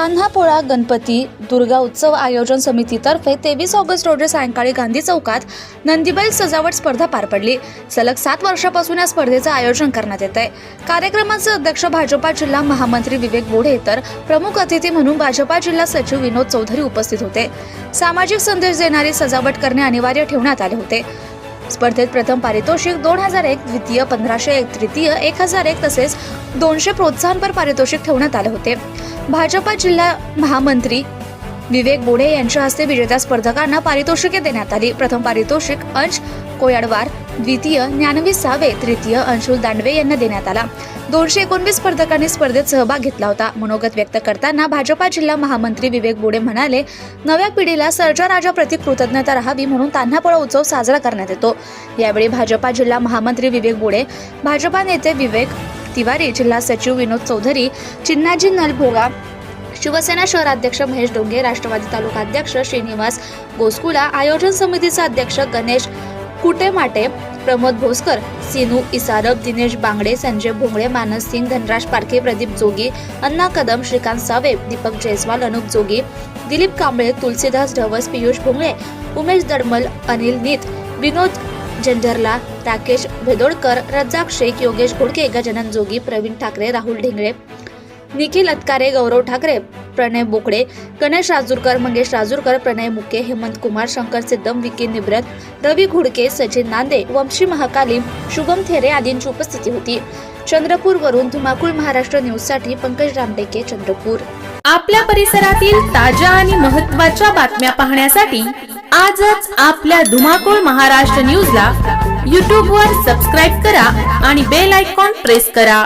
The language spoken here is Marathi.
तान्हापोळा गणपती दुर्गा उत्सव आयोजन समितीतर्फे तेवीस ऑगस्ट रोजी सायंकाळी गांधी चौकात नंदीबैल सजावट स्पर्धा पार पडली. सलग सात वर्षापासून या स्पर्धेचं आयोजन करण्यात येत आहे कार्यक्रमाचे अध्यक्ष भाजपा जिल्हा महामंत्री विवेक बोढे तर प्रमुख अतिथी म्हणून भाजपा जिल्हा सचिव विनोद चौधरी उपस्थित होते. सामाजिक संदेश देणारी सजावट करणे अनिवार्य ठेवण्यात आले होते. स्पर्धेत प्रथम पारितोषिक दोन हजार एक द्वितीय पंधराशे एक तृतीय एक हजार एक तसेच दोनशे प्रोत्साहनपर पारितोषिक ठेवण्यात आले होते. भाजपा जिल्हा महामंत्री विवेक बोडे यांच्या हस्ते विजेत्या स्पर्धकांना पारितोषिके देण्यात आली. प्रथम पारितोषिक अंश कोयाडवार द्वितीय ज्ञानवी सावे तृतीय अंशुल दांडवे यांना देण्यात आला. दोनशे एकोणवीस स्पर्धकांनी स्पर्धेत सहभाग घेतला होता. मनोगत व्यक्त करताना भाजपा जिल्हा महामंत्री विवेक बोडे म्हणाले नव्या पिढीला सर्जा राजा प्रति कृतज्ञता राहावी म्हणून तान्हापोळा उत्सव साजरा करण्यात येतो. यावेळी भाजपा जिल्हा महामंत्री विवेक बोडे भाजपा नेते विवेक तिवारी जिल्हा सचिव विनोद चौधरी चिन्नाजी नलभोगा शिवसेना शहराध्यक्ष महेश डोंगे राष्ट्रवादी तालुका अध्यक्ष श्रीनिवास गोस्कुला आयोजन समितीचा अध्यक्ष गणेश कुटेमाटे प्रमोद भोसकर सिनू इसारब दिनेश बांगडे संजय भोंगळे मानस सिंग धनराज पारखे प्रदीप जोगी अण्णा कदम श्रीकांत सावे दीपक जयस्वाल अनुप जोगी दिलीप कांबळे तुलसीदास ढवस पियुष भोंगळे उमेश दडमल अनिल नीत विनोद जंजरला राकेश भेदोडकर रज्जाक शेख योगेश घोडके गजानन जोगी प्रवीण ठाकरे राहुल ढेंगळे निखिल अतकारे गौरव ठाकरे प्रणय बोकडे गणेश राजूरकर मंगेश राजूरकर प्रणय मुके हेमंत कुमार शंकर सिद्धम विकी निब्रत रवी घुडके सचिन नांदे वंशी महाकाली शुभम थेरे आदींची उपस्थिती होती. चंद्रपूरवरून धुमाकूळ महाराष्ट्र न्यूजसाठी पंकज रामटेके चंद्रपूर. आपल्या परिसरातील ताज्या आणि महत्त्वाच्या बातम्या पाहण्यासाठी आजच आपल्या धुमाकूळ महाराष्ट्र न्यूजला यूट्यूबवर सबस्क्राईब करा आणि बेल आयकॉन प्रेस करा.